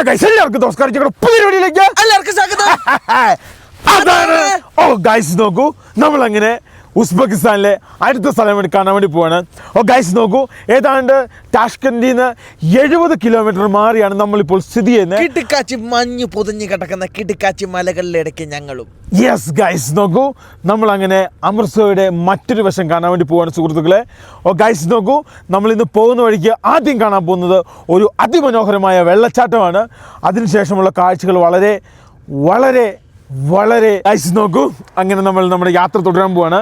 Hello guys എല്ലാവർക്കും നമസ്കാരം. ഞങ്ങളുടെ പുതിയ അതാണ്. ഓ ഗൈസ് നോക്കൂ. നമ്മൾ അങ്ങനെ ഉസ്ബെക്കിസ്ഥാനിലെ അടുത്ത സ്ഥലം വേണ്ടി കാണാൻ വേണ്ടി പോവാണ്. ഓ ഗൈസ് നോക്കൂ. ഏതാണ്ട് ടാഷ്കൻഡിൽ നിന്ന് എഴുപത് കിലോമീറ്റർ മാറിയാണ് നമ്മളിപ്പോൾ സ്ഥിതി ചെയ്യുന്നത്. കിടുക്കാച്ചി മഞ്ഞ് പൊതിഞ്ഞ് കിടക്കുന്ന കിടുക്കാച്ചി മലകളിലിടയ്ക്ക് ഞങ്ങളും. യെസ് ഗൈസ് നോക്കൂ. നമ്മൾ അങ്ങനെ അമൃത്സറുടെ മറ്റൊരു വശം കാണാൻ വേണ്ടി പോവാണ് സുഹൃത്തുക്കളെ. ഓ ഗൈസ് നോക്കൂ. നമ്മൾ ഇന്ന് പോകുന്ന വഴിക്ക് ആദ്യം കാണാൻ പോകുന്നത് ഒരു അതിമനോഹരമായ വെള്ളച്ചാട്ടമാണ്. അതിനുശേഷമുള്ള കാഴ്ചകൾ വളരെ വളരെ വളരെ ഐസ് നോക്കൂ. അങ്ങനെ നമ്മൾ നമ്മുടെ യാത്ര തുടരാൻ പോവാണ്.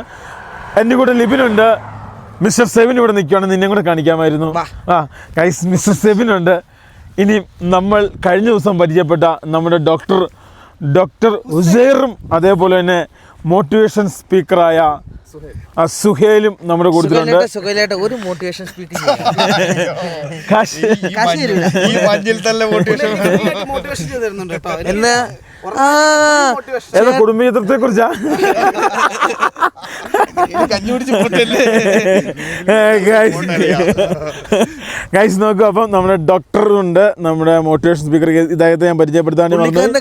എന്റെ കൂടെ ലിബിനുണ്ട്. മിസ്റ്റർ സെവിൻ ഇവിടെ നിൽക്കുകയാണ് നിന്നെ കൂടെ കാണിക്കാമായിരുന്നു. ആ ഗൈസ് മിസ്റ്റർ സെവിനുണ്ട്. ഇനി നമ്മൾ കഴിഞ്ഞ ദിവസം പരിചയപ്പെട്ട നമ്മുടെ ഡോക്ടർ ഡോക്ടർ ഉസൈറും അതേപോലെ തന്നെ മോട്ടിവേഷൻ സ്പീക്കറായ സുഹേലും നമ്മുടെ കൂട്ടത്തിലുണ്ട്. സുഖയിലേട്ട് ഒരു മോട്ടിവേഷൻ കാശ് കാശ് തന്നെ മോട്ടിവേഷൻ കേട്ടോ. ഏതാ കുടുംബീയത്തെ കുറിച്ചാ ഗൈസ് നോക്കൂ അപ്പം നമ്മുടെ ഡോക്ടർ ഉണ്ട് നമ്മുടെ മോട്ടിവേഷൻ സ്പീക്കർ ഇദ്ദേഹത്തെ ഞാൻ പരിചയപ്പെടുത്താൻ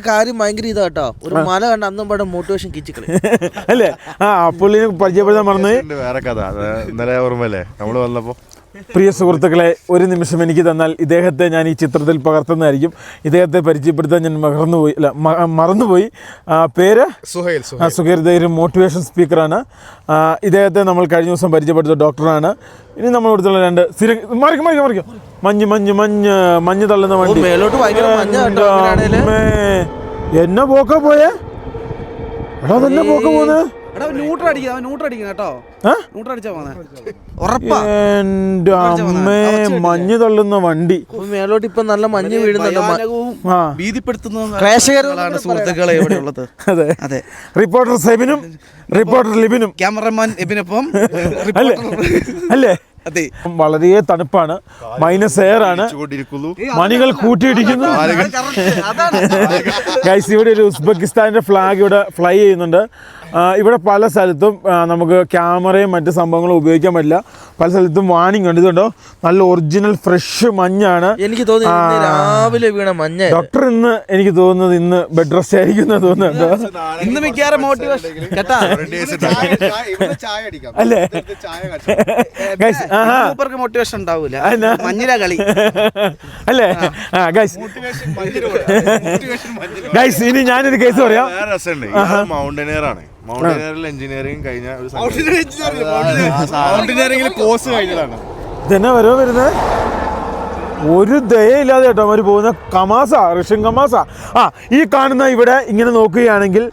കാര്യം ഭയങ്കര ഇതാട്ടോ. കേട്ടോ ഒരു മല കണ്ട അന്നും പാടെ മോട്ടിവേഷൻ കിച്ചിക്കളി അല്ലേ? ആ പുള്ളിനെ പരിചയപ്പെടുത്താൻ മറന്നു വേറെ കഥ. അത് ഇന്നലെ ഓർമ്മല്ലേ നമ്മൾ വന്നപ്പോ പ്രിയ സുഹൃത്തുക്കളെ ഒരു നിമിഷം എനിക്ക് തന്നാൽ ഇദ്ദേഹത്തെ ഞാൻ ഈ ചിത്രത്തിൽ പകർത്തുന്നതായിരിക്കും. ഇദ്ദേഹത്തെ പരിചയപ്പെടുത്താൻ ഞാൻ മറന്നുപോയി അല്ല മറന്നുപോയി. പേര്? സുഹൈൽ സുഹൈൽ. ഇദ്ദേഹം മോട്ടിവേഷൻ സ്പീക്കറാണ് ഇദ്ദേഹത്തെ നമ്മൾ കഴിഞ്ഞ ദിവസം പരിചയപ്പെടുത്ത ഡോക്ടറാണ്. ഇനി നമ്മൾ ഇവിടുത്തെ രണ്ട് സ്ഥിര മറിക്കും മറിക്കും മറിക്കും. മഞ്ഞ് മഞ്ഞ് മഞ്ഞ് മഞ്ഞ് തള്ളുന്ന വണ്ടി. എന്നെ പോക്ക പോയേ? എടാ തന്നെ പോക്ക പോന്നെ? എടാ ന്യൂട്രൽ അടിക്കുക അവൻ ന്യൂട്രൽ അടിക്കണം കേട്ടോ. ആ? ന്യൂട്രൽ അടിച്ചാ പോന്നെ. ഉറപ്പാ. എന്റെ അമ്മേ മഞ്ഞ് തള്ളുന്ന വണ്ടി. മേലോട്ട് ഇപ്പൊ നല്ല മഞ്ഞ് വീഴുന്നുണ്ട്. ഭീതിപ്പെടുത്തുന്ന സുഹൃത്തുക്കളെ ഇവിടെ ഉള്ളത് അതെ. അതെ. റിപ്പോർട്ടർ സെബിനും റിപ്പോർട്ടർ ലിബിനും. ക്യാമറമാൻ എബിനൊപ്പം അല്ലേ? അല്ലേ? അതെ. വളരെ തണുപ്പാണ്. മൈനസ് എയർ ആണ്. മണികൾ കൂട്ടിയിടിക്കുന്നു. ഗൈസ് ഇവിടെ ഒരു ഉസ്ബെക്കിസ്ഥാന്റെ ഫ്ലാഗ് ഇവിടെ ഫ്ലൈ ചെയ്യുന്നുണ്ട്. ഇവിടെ പല സ്ഥലത്തും നമുക്ക് ക്യാമറയും മറ്റ് സംഭവങ്ങളും ഉപയോഗിക്കാൻ പറ്റില്ല. പല സ്ഥലത്തും വാണിംഗ് ഉണ്ട്. ഇതുണ്ടോ? നല്ല ഒറിജിനൽ ഫ്രഷ് മഞ്ഞാണ്. എനിക്ക് തോന്നുന്നു രാവിലെ വീണ മഞ്ഞ ഡോക്ടർ ഇന്ന് എനിക്ക് തോന്നുന്നത് ഇന്ന് ബെഡ് റെസ്റ്റ് ആയിരിക്കും തോന്നുന്നുണ്ട്. ഇന്ന് മിക്കവാറും മോട്ടിവേഷൻ കേട്ടാ? ചായ അടിക്കാം. അല്ലേ? സൂപ്പർക്ക് മോട്ടിവേഷൻ ഉണ്ടാവൂല. അതെന്നാ? മഞ്ഞില കളി. അല്ലേ? ആ. ഗൈസ് ഗൈസ് ഇനി ഞാനൊരു കേസ് പറയാം. മൗണ്ടനിയർ ആണ്. എഞ്ചിനീയറിംഗ് കഴിഞ്ഞ ഒരു മൗണ്ടനിയറിംഗിൽ കോഴ്സ് കഴിഞ്ഞതാണ്. ഇതെന്നാ വരോ വരുന്നത് ഒരു ദയയില്ലാതെ കേട്ടോ അവർ പോകുന്ന കമാസ റഷ്യൻ കമാസ. ആ ഈ കാണുന്ന ഇവിടെ ഇങ്ങനെ നോക്കുകയാണെങ്കിൽ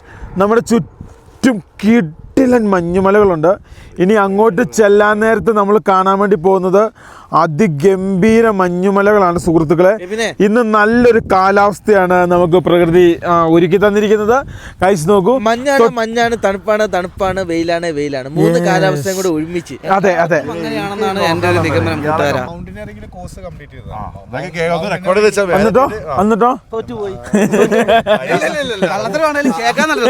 നമ്മുടെ ചുറ്റും കിട്ടിലൻ മഞ്ഞുമലകളുണ്ട്. ഇനി അങ്ങോട്ട് ചെല്ലാൻ നേരത്ത് നമ്മൾ കാണാൻ വേണ്ടി പോകുന്നത് അതിഗംഭീര മഞ്ഞുമലകളാണ് സുഹൃത്തുക്കളെ. ഇന്ന് നല്ലൊരു കാലാവസ്ഥയാണ് നമുക്ക് പ്രകൃതി ഒരുക്കി തന്നിരിക്കുന്നത്. കഴിച്ച് നോക്കൂ. മഞ്ഞാണ് മഞ്ഞാണ് തണുപ്പാണ് തണുപ്പാണ് വെയിലാണ് വെയിലാണ്. മൂന്ന് കാലാവസ്ഥയും കൂടെ ഒരുമിച്ച്. അതെ അതെ. അങ്ങനെയാണെന്നാണ് എന്റെ ഒരു നിഗമനം എന്നിട്ടോ? എന്നിട്ടോ? തോറ്റുപോയി. കള്ളത്തരമാണേലും കേൾക്കാൻ നല്ല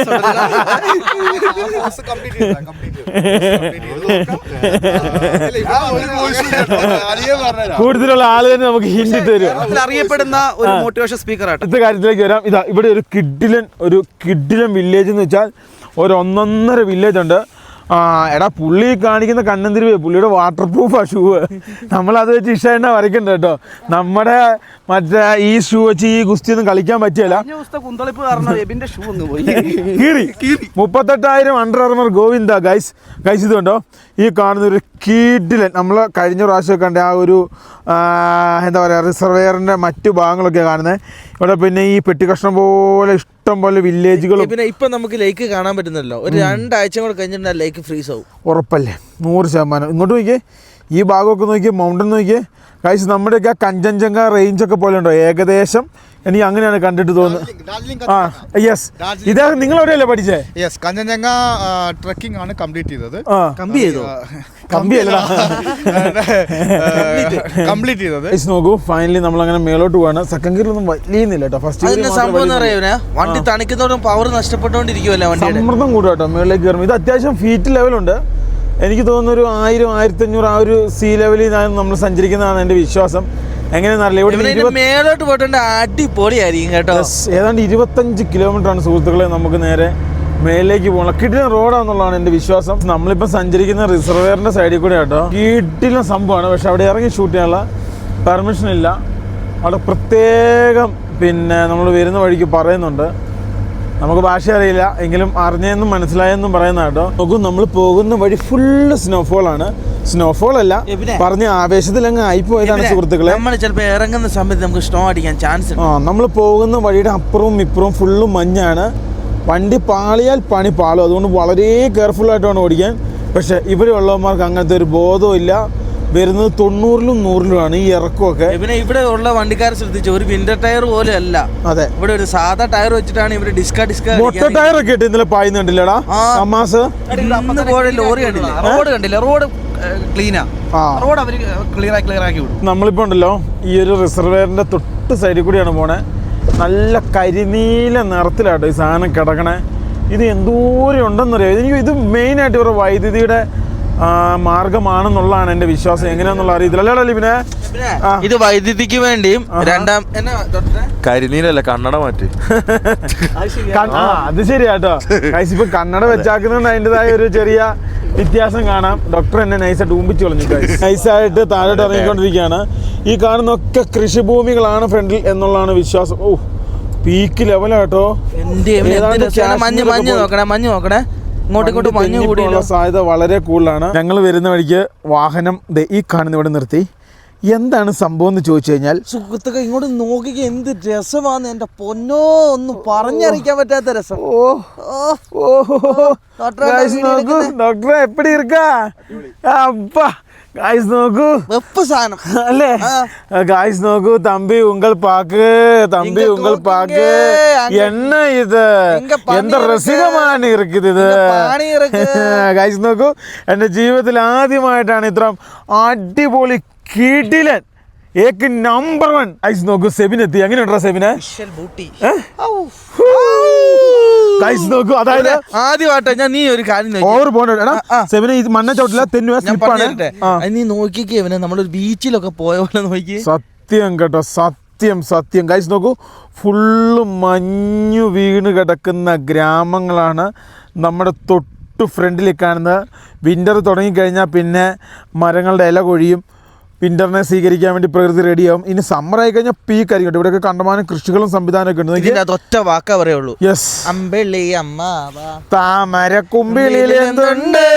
കൂടുതലുള്ള ആൾ തന്നെ നമുക്ക് ഹിന്ദി തരും. അറിയപ്പെടുന്ന ഒരു മോട്ടിവേഷൻ സ്പീക്കർ അടുത്ത കാര്യത്തിലേക്ക് വരാം. ഇതാ ഇവിടെ ഒരു കിഡിലൻ ഒരു കിഡിലൻ വില്ലേജ് എന്ന് വെച്ചാൽ ഒരു ഒന്നൊന്നര വില്ലേജ് ഉണ്ട്. ആ എടാ പുള്ളി കാണിക്കുന്ന കണ്ണന്തിരിവേ പുള്ളിയുടെ വാട്ടർ പ്രൂഫാ ഷൂ നമ്മളത് വെച്ച് ഇഷ്ടം വരയ്ക്കണ്ട കേട്ടോ. നമ്മുടെ മറ്റേ ഈ ഷൂ വെച്ച് ഈ ഗുസ്തി ഒന്നും കളിക്കാൻ പറ്റിയല്ല. കഴിഞ്ഞ ദിവസത്തെ കുന്തളിപ്പ് കാരണം എബിന്റെ ഷൂ ഒന്ന് പോയി. കീറി. മുപ്പത്തെട്ടായിരം under armour Govinda guys guys ഇതുണ്ടോ? ഈ കാണുന്ന ഒരു കീഡിലൻ നമ്മൾ കഴിഞ്ഞ പ്രാവശ്യം കണ്ട ആ ഒരു എന്താ പറയുക റിസർവെയറിന്റെ മറ്റു ഭാഗങ്ങളൊക്കെ കാണുന്നത് ഇവിടെ പിന്നെ ഈ പെട്ടിക്കഷ്ണം പോലെ ഇഷ്ടം പോലെ വില്ലേജുകളും പിന്നെ ഇപ്പൊ നമുക്ക് ലേക്ക് കാണാൻ പറ്റുന്നല്ലോ. ഒരു രണ്ടാഴ്ച കൂടെ കഴിഞ്ഞിട്ട് ലേക്ക് ഫ്രീസ് ആവും. ഉറപ്പല്ലേ? നൂറ് ശതമാനം. ഇങ്ങോട്ട് നോക്കിയേ. ഈ ഭാഗമൊക്കെ നോക്കിയേ മൗണ്ടൻ നോക്കിയേ. ഗൈസ് നമ്മുടെയൊക്കെ ആ കഞ്ചൻജംഗ റേഞ്ചൊക്കെ പോലെ ഉണ്ടോ? ഏകദേശം എനിക്ക് അങ്ങനെയാണ് കണ്ടിട്ട് തോന്നുന്നത്. ആ യെസ് ഇദ്ദേഹം നിങ്ങൾ എവിടെയല്ലേ പഠിച്ചേ? യെസ് കഞ്ചൻജംഗ ട്രക്കിംഗ് ആണ് കംപ്ലീറ്റ് ചെയ്തത്. കമ്പി ചെയ്തോ? കംപ്ലീറ്റ് ചെയ്തത്. നോക്കൂ ഫൈനലി നമ്മൾ അങ്ങനെ മേലോട്ട് പോവാണ്. സെക്കൻഡ് ഗിയറിലൊന്നും വലിയുന്നില്ല കേട്ടോ. ഫസ്റ്റ് സംഭവം വണ്ടി തണിക്കുന്നതോടും പവർ നഷ്ടപ്പെട്ടുകൊണ്ടിരിക്കുമല്ലേ വണ്ടിയുടെ? സമ്മർദ്ദം കൂടും കേട്ടോ മേളിലേക്ക് കയറും ഇത് അത്യാവശ്യം ഫീറ്റ് ലെവലുണ്ട് എനിക്ക് തോന്നുന്നു ഒരു ആയിരം ആയിരത്തി അഞ്ഞൂറ് ആ ഒരു സി ലെവലിൽ നമ്മൾ സഞ്ചരിക്കുന്നതാണ് എന്റെ വിശ്വാസം. ഇവിടെ മേലോട്ട് പോയിട്ടുണ്ട് അടിപൊളിയായിരിക്കും കേട്ടോ. ഏതാണ്ട് ഇരുപത്തഞ്ച് കിലോമീറ്റർ ആണ് സുഹൃത്തുക്കളെ നമുക്ക് നേരെ മേലേക്ക് പോകണം കിടിലൻ റോഡാന്നുള്ളതാണ് എന്റെ വിശ്വാസം. നമ്മളിപ്പോൾ സഞ്ചരിക്കുന്ന റിസർവേറിന്റെ സൈഡിൽ കൂടെ കേട്ടോ കിടിലൻ സംഭവമാണ്. പക്ഷെ അവിടെ ഇറങ്ങി ഷൂട്ട് ചെയ്യാനുള്ള പെർമിഷൻ ഇല്ല. അവിടെ പ്രത്യേകം പിന്നെ നമ്മൾ വരുന്ന വഴിക്ക് പറയുന്നുണ്ട്. നമുക്ക് ഭാഷ അറിയില്ല. എങ്കിലും അറിഞ്ഞെന്നും മനസ്സിലായെന്നും പറയുന്ന കേട്ടോ. നോക്കൂ നമ്മൾ പോകുന്ന വഴി ഫുള്ള് സ്നോഫോൾ ആണ്. സ്നോഫോൾ അല്ല? പറഞ്ഞ ആവേശത്തിൽ അങ്ങ് ആയിപ്പോയതാണ് സുഹൃത്തുക്കളെ. നമ്മൾ ചിലപ്പോൾ ഇറങ്ങുന്ന സമയത്ത് നമുക്ക് സ്നോ അടിക്കാൻ ചാൻസ് ആ നമ്മൾ പോകുന്ന വഴിയുടെ അപ്പുറവും ഇപ്പുറവും ഫുള്ളും മഞ്ഞാണ്. വണ്ടി പാളിയാൽ പണി പാളും. അതുകൊണ്ട് വളരെ കെയർഫുൾ ആയിട്ടാണ് ഓടിക്കാൻ. പക്ഷെ ഇവിടെ ഉള്ളവന്മാർക്ക് അങ്ങനത്തെ ഒരു ബോധവും ഇല്ല. വരുന്നത് തൊണ്ണൂറിലും നൂറിലുമാണ് ഈ ഇറക്കമൊക്കെ. പിന്നെ ഇവിടെ ഉള്ള വണ്ടിക്കാർ ശ്രദ്ധിച്ചു ഒരു വിന്റർ ടയർ പോലെ അല്ല അതെ. ഇവിടെ ഒരു സാധാ ടയർ വെച്ചിട്ടാണ് ഇവർ ഡിസ്ക ഡിസ്ക മൊട്ട ഒക്കെ ഇട്ട് ഇന്നലെ പായുന്നുണ്ടല്ലേടാ പോയ ലോറി കണ്ടില്ല? റോഡ് കണ്ടില്ല? റോഡ് ക്ലീനാ. റോഡ് അവർ ക്ലിയർ ആക്കി ക്ലിയർ ആക്കി വിടും. നമ്മളിപ്പോ ഉണ്ടല്ലോ ഈ ഒരു റിസർവേറിന്റെ തൊട്ട് സൈഡിൽ കൂടിയാണ് പോണേ. നല്ല കരിനീല നിറത്തിലാട്ടോ ഈ സാധനം കിടക്കണേ. ഇത് എന്തോരം ഉണ്ടെന്നറിയാം? എനിക്ക് ഇത് മെയിനായിട്ട് ഇവരുടെ വൈദ്യുതിയുടെ മാർഗമാണെന്നുള്ളതാണ് എന്റെ വിശ്വാസം. എങ്ങനെയാന്നുള്ള അറിയത്തില്ല. അല്ലേ ലിബിനെ പിന്നെ? ഇത് വൈദ്യുതിക്ക് വേണ്ടിയും രണ്ടാം കരിനീലല്ല കണ്ണട മാറ്റി. അത് ശരിയാട്ടോ ഇപ്പൊ കണ്ണട വെച്ചാക്കുന്നതുകൊണ്ട് അതിന്റെതായ ഒരു ചെറിയ വ്യത്യാസം കാണാം. ഡോക്ടർ എന്നെ നൈസായിട്ട് ഊമ്പിച്ച് കളഞ്ഞു നൈസായിട്ട് താഴോട്ട് ഇറങ്ങിക്കൊണ്ടിരിക്കുകയാണ്. ഈ കാണുന്നൊക്കെ കൃഷിഭൂമികളാണ് ഫ്രണ്ടിൽ എന്നുള്ളതാണ് വിശ്വാസം. ഓ പീക്ക് ലെവലാട്ടോ. മഞ്ഞ് മഞ്ഞ് നോക്കണേ മഞ്ഞ് നോക്കണേ. ഇങ്ങോട്ടും ഇങ്ങോട്ട് മഞ്ഞ് തെന്നിപ്പോകാനുള്ള കൂടിയല്ലോ സാധ്യത വളരെ കൂടുതലാണ്. ഞങ്ങൾ വരുന്ന വഴിക്ക് വാഹനം ദേ ഈ കാണുന്ന ഇവിടെ നിർത്തി. എന്താണ് സംഭവം എന്ന് ചോദിച്ചു കഴിഞ്ഞാൽ സുഹൃത്തുക്കൾ ഇങ്ങോട്ട് നോക്കി എന്ത് രസമാണ് എന്റെ പൊന്നോ ഒന്ന് പറഞ്ഞറിയിക്കാൻ പറ്റാത്ത രസം. ഓ. ഓ, ഡോക്ടറെ എപ്പടി ഇരിക്കാ? അപ്പാ. ഗായ്സ് നോക്കൂ. വെപ്പ് സാധനം. അല്ലേ? ഗായ്സ് നോക്കൂ. തമ്പി ഉങ്കൾ പാക്ക്. തമ്പി ഉങ്കൾ പാക്ക്. എണ്ണ ഇത്? എന്താ രസികമാണിത് ഇത്. ഗായ്സ് നോക്കൂ. എന്റെ ജീവിതത്തിൽ ആദ്യമായിട്ടാണ് ഇത്ര അടിപൊളി കിടിലൻ ഏക്ക് നമ്പർ വൺ ഐസ് നോക്കൂ സെബിനെത്തി എങ്ങനെയുണ്ടോ സെബിനെ? നോക്കൂ അതായത് ആദ്യമായിട്ടാ ഞാൻ നീ ഒരു കാര്യം ഓവർ പോകണ്ട. സെബിനെ ഇത് മണ്ണ ചോട്ടില്ല സ്ലിപ്പാണ് നീ നോക്കിക്കേ ഇവനെ നമ്മളൊരു ബീച്ചിലൊക്കെ പോയ പോലെ നോക്കി. സത്യം കേട്ടോ സത്യം സത്യം. കൈസ് നോക്കൂ ഫുള്ള് മഞ്ഞു വീണ് കിടക്കുന്ന ഗ്രാമങ്ങളാണ് നമ്മുടെ തൊട്ട് ഫ്രണ്ടിൽ കാണുന്നത്. വിന്റർ തുടങ്ങിക്കഴിഞ്ഞാൽ പിന്നെ മരങ്ങളുടെ ഇല കൊഴിയും വിന്ററിനെ സ്വീകരിക്കാൻ വേണ്ടി പ്രകൃതി റെഡിയാവും ഇനി സമ്മർ ആയി കഴിഞ്ഞാൽ പീക്ക് ആയിരിക്കും. ഇവിടെയൊക്കെ കണ്ടമാനം കൃഷികളും സംവിധാനമൊക്കെ ഉണ്ട്. ഒറ്റ വാക്കാ പറയുള്ളൂ. യെസ് അമ്പിളി അമ്മ എന്തുണ്ട്?